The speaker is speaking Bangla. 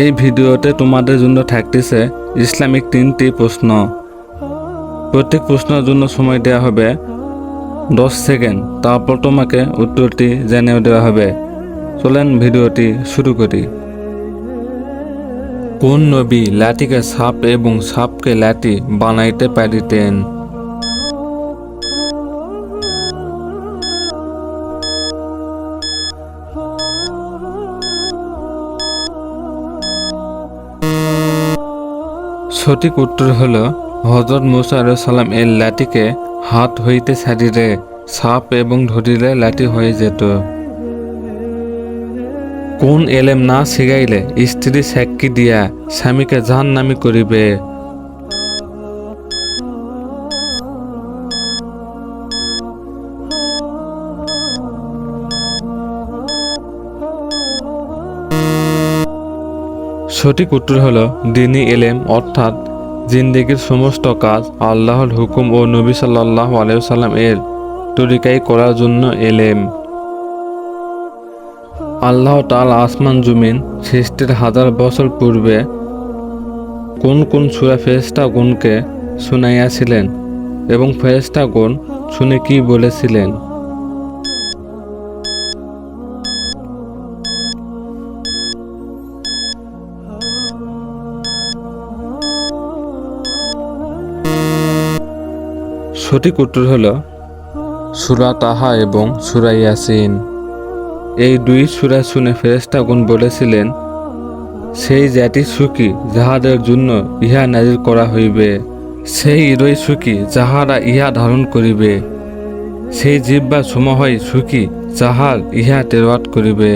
এই ভিডিওতে তোমাদের জন্য থাকতেছে ইসলামিক তিনটি প্রশ্ন। প্রত্যেক প্রশ্নের জন্য সময় দেওয়া হবে দশ সেকেন্ড। তারপর তোমাকে উত্তরটি জানিয়ে দেওয়া হবে। চলেন ভিডিওটি শুরু করি। কোন নবী লাঠিকে সাপ এবং সাপকে লাঠি বানাইতে পারিতেন? সঠিক উত্তর হল হজরত মুসা সালাম এর লাঠিকে হাত হইতে ছাড়িলে সাপ এবং ধরিলে লাঠি হয়ে যেত। কোন এলেম না শিখাইলে স্ত্রী সাক্ষী দিয়া স্বামীকে জান নামি করিবে। সঠিক উত্তর হলো দিনী এলেম, অর্থাৎ জিন্দেগির সমস্ত কাজ আল্লাহর হুকুম ও নবী সাল্লাহ আলাইসাল্লাম এর তরিকাই করার জন্য এলেম। আল্লাহ তাল আসমান, জমিন সৃষ্টির হাজার বছর পূর্বে কোন কোন সুরা ফেরেস্তা গুণকে শুনাইয়াছিলেন এবং ফেরেস্তা গুণ শুনে কি বলেছিলেন? সঠিক উত্তর হল সুরা তাহা এবং সুরা ইয়াসিন। এই দুই সুরা শুনে ফেরেস্তাগুন বলেছিলেন, সেই জাতি সুখী যাহাদের জন্য ইহা নাজির করা হইবে। সেই হৃদয় সুখী যাহারা ইহা ধারণ করিবে। সেই জিব্বা সময় সুখী যাহার ইহা তেরোয়াত করিবে।